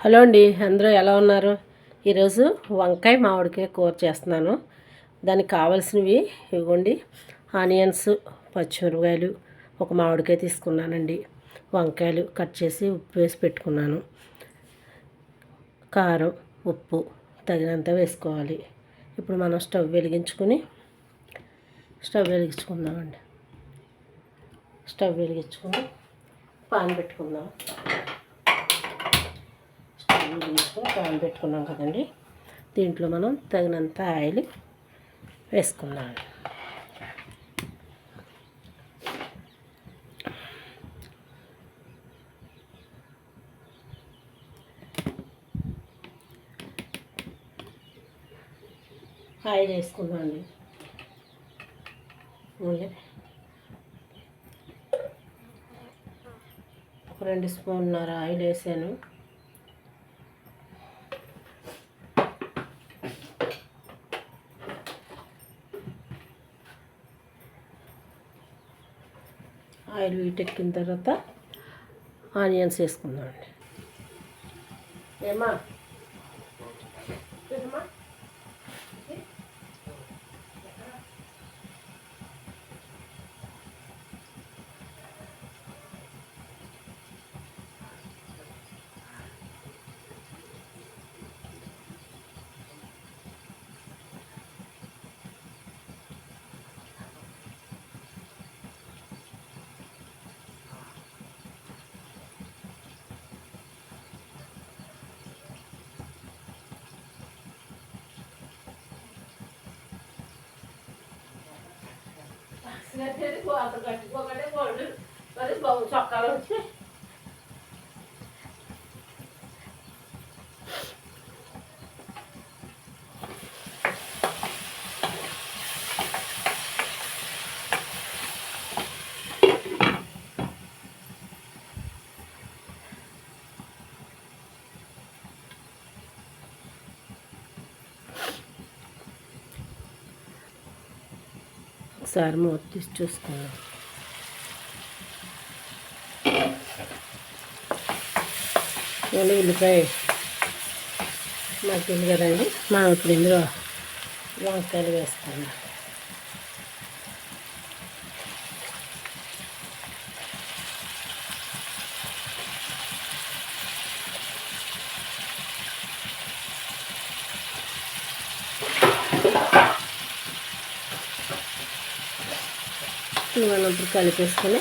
Hello అండి అందరూ ఎలా ఉన్నారు? ఈరోజు వంకాయ మామిడికాయ కూర చేస్తున్నాను. దానికి కావాల్సినవి ఇవ్వండి. ఆనియన్స్ పచ్చిమిరపకాయలు ఒక మామిడికాయ తీసుకున్నానండి. వంకాయలు కట్ చేసి ఉప్పు వేసి పెట్టుకున్నాను. కారం ఉప్పు తగినంత వేసుకోవాలి. ఇప్పుడు మనం స్టవ్ వెలిగించుకొని స్టవ్ వెలిగించుకుందామండి. స్టవ్ వెలిగించుకుని పాన్ పెట్టుకుందాం. స్టవ్ పాన్ పెట్టుకున్నాం కదండి. దీంట్లో మనం తగినంత ఆయిల్ వేసుకుందాం. ఆయిల్ వేసుకుందామండి ఒక రెండు స్పూన్నర ఆయిల్ వేసాను. ఆయిల్ తర్వాత ఆనియన్స్ వేసుకుందామండి. ఏమా ఏమా చొక్కాలు వచ్చి ఒకసారి మూత తీసి చూసుకుందాం. మళ్ళీ ఉల్లిపాయ మగ్గింది కదండి. మనం ఇప్పుడు ఇందులో వంకాయలు వేస్తాను మనం ఇప్పుడు కలిపేసుకొని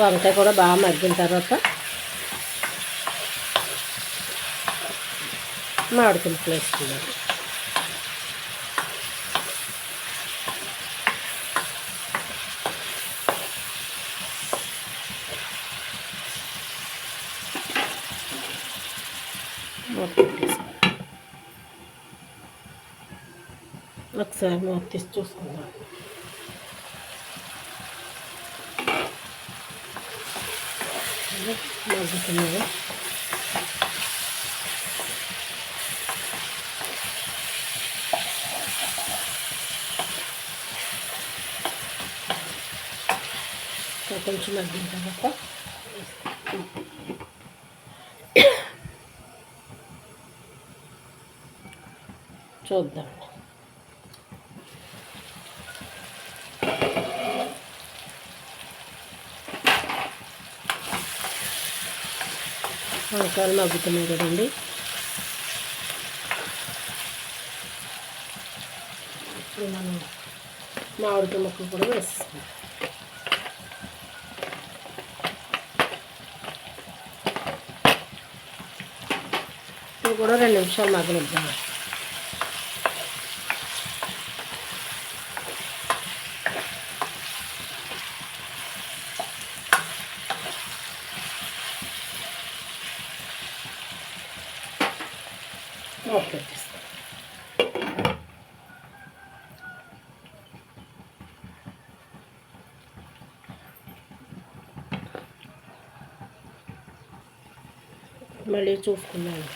వంకాయ కూడా బాగా మగ్గిన తర్వాత మామిడి పులుపులు వేసుకున్నాం ఒకసారి మూత తీసి చూసుకుందాం. మగ్గుతున్నాయి కొంచెం మగ్గిన తర్వాత చూద్దాం వంకాయలు మగ్గుతున్నాయి కదండి. ఇప్పుడు మనం మామిడికాయ ముక్కలు కూడా వేసేస్తాం ఇది కూడా రెండు నిమిషాలు మగ్గనిద్దాం. మళ్ళీ చూసుకున్నాను.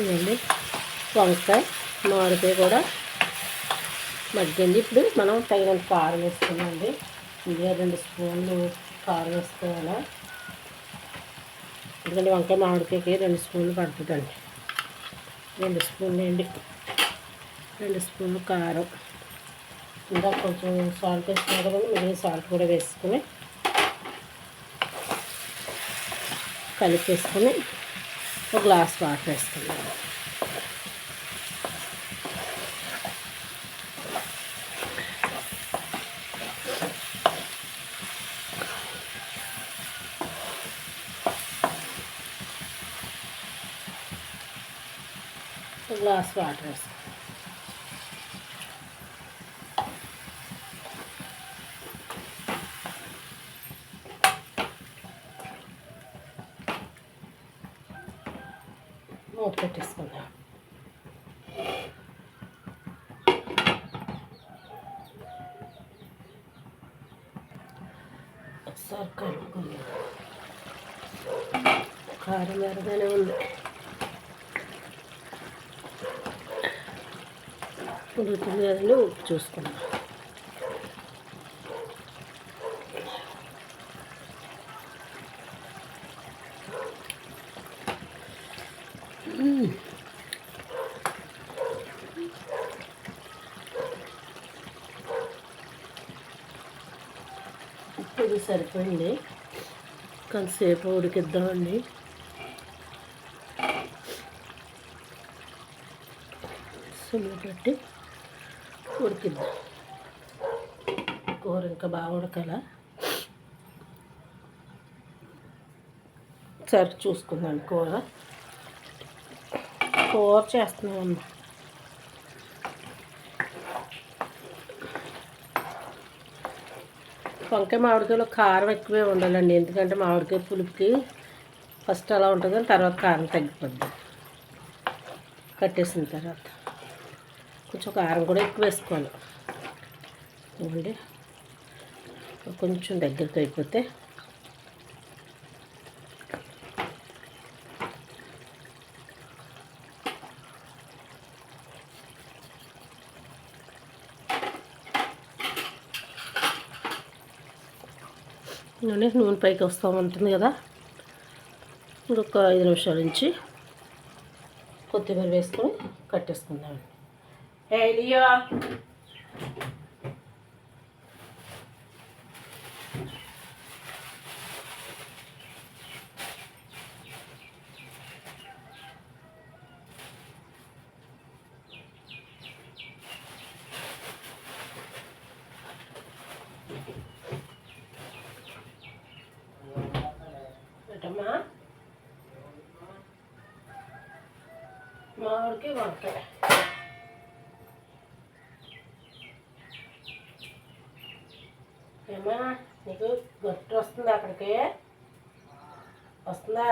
ఇదండి వంకాయ మామిడికాయ కూడా మగ్గింది. ఇప్పుడు మనం తగినంత కారం వేసుకున్నాండి ఇందులో రెండు స్పూన్లు కారం వేసుకోవాలి? ఎందుకంటే వంకాయ మామిడికాయకి రెండు స్పూన్లు పడుతుందండి. రెండు స్పూన్లు అండి. రెండు స్పూన్లు కారం. ఇంకా కొంచెం సాల్ట్ వేసుకున్నా కదా మిగిలిన సాల్ట్ కూడా వేసుకుని కలిపేసుకొని ఒక గ్లాస్ వాటర్ వేసుకున్నాను ఒక గ్లాస్ వాటర్ వేసుకున్నాను ఒకసారి కలుపుకుందాం కారం ఎరగానే ఉంది. ఉడుకుతుంది కదండి ఉప్పు చూసుకుందాం. ఇది సరిపోయింది కొంతసేపు ఉడికిద్దామండి. సుమ్ము పెట్టి ఉడికిద్దాం. కూర ఇంకా బాగా ఉడకాల? సరే చూసుకుందాం కూర. కూర చేస్తున్నాం వంకాయ మామిడికాయలో కారం ఎక్కువే ఉండాలండి. ఎందుకంటే మామిడికాయ పులుపుకి ఫస్ట్ అలా ఉంటుంది తర్వాత కారం తగ్గిపోద్ది. కట్టేసిన తర్వాత కొంచెం కారం కూడా ఎక్కువ వేసుకోవాలి. ఇవ్వండి కొంచెం దగ్గరికి అయిపోతే నూనె నూనె పైకి వస్తూ ఉంటుంది కదా. ఇంకొక ఐదు నిమిషాల నుంచి కొత్తిమీర వేసుకొని కట్టేసుకుందామండి ఏ లియో ఏంటమ్మా మామిడికి వంకాయ ఏమా నీకు గట్టి వస్తుందా అక్కడికి వస్తుందా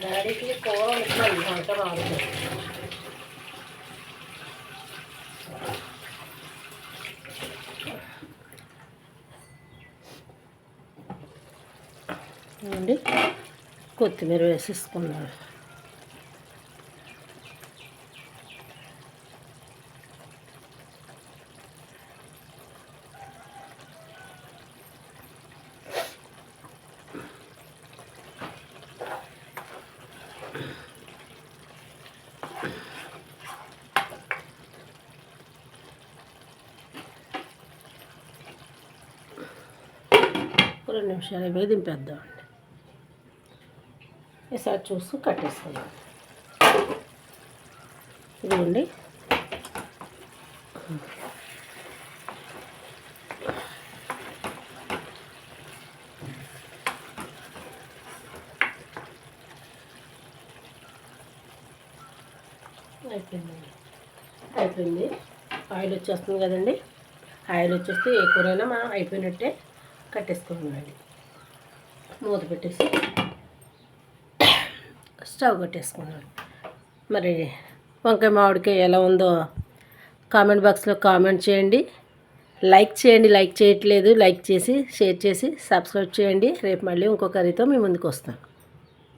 డాడీకి కూర వండుతున్నాను వంట మామిడికాయ కొత్తిమీర వేసేసుకున్నాను. రెండు నిమిషాలు అయిపోయి ఒకసారి చూసి కట్టేసుకుందాం. ఇదిగోండి. అయిపోయిందండి అయిపోయింది. ఆయిల్ వచ్చేస్తుంది కదండి. ఆయిల్ వచ్చేస్తే ఏ కూరైనా మనం అయిపోయినట్టే కట్టేసుకోవాలండి మూత పెట్టేసి స్టవ్ కొట్టేసుకున్నాను. మరి వంకాయ మామిడికాయ ఎలా ఉందో కామెంట్ బాక్స్లో కామెంట్ చేయండి. లైక్ చేయండి లైక్ చేయట్లేదు. లైక్ చేసి షేర్ చేసి సబ్స్క్రైబ్ చేయండి. రేపు మళ్ళీ ఇంకో కర్రీతో మీ ముందుకు వస్తాను.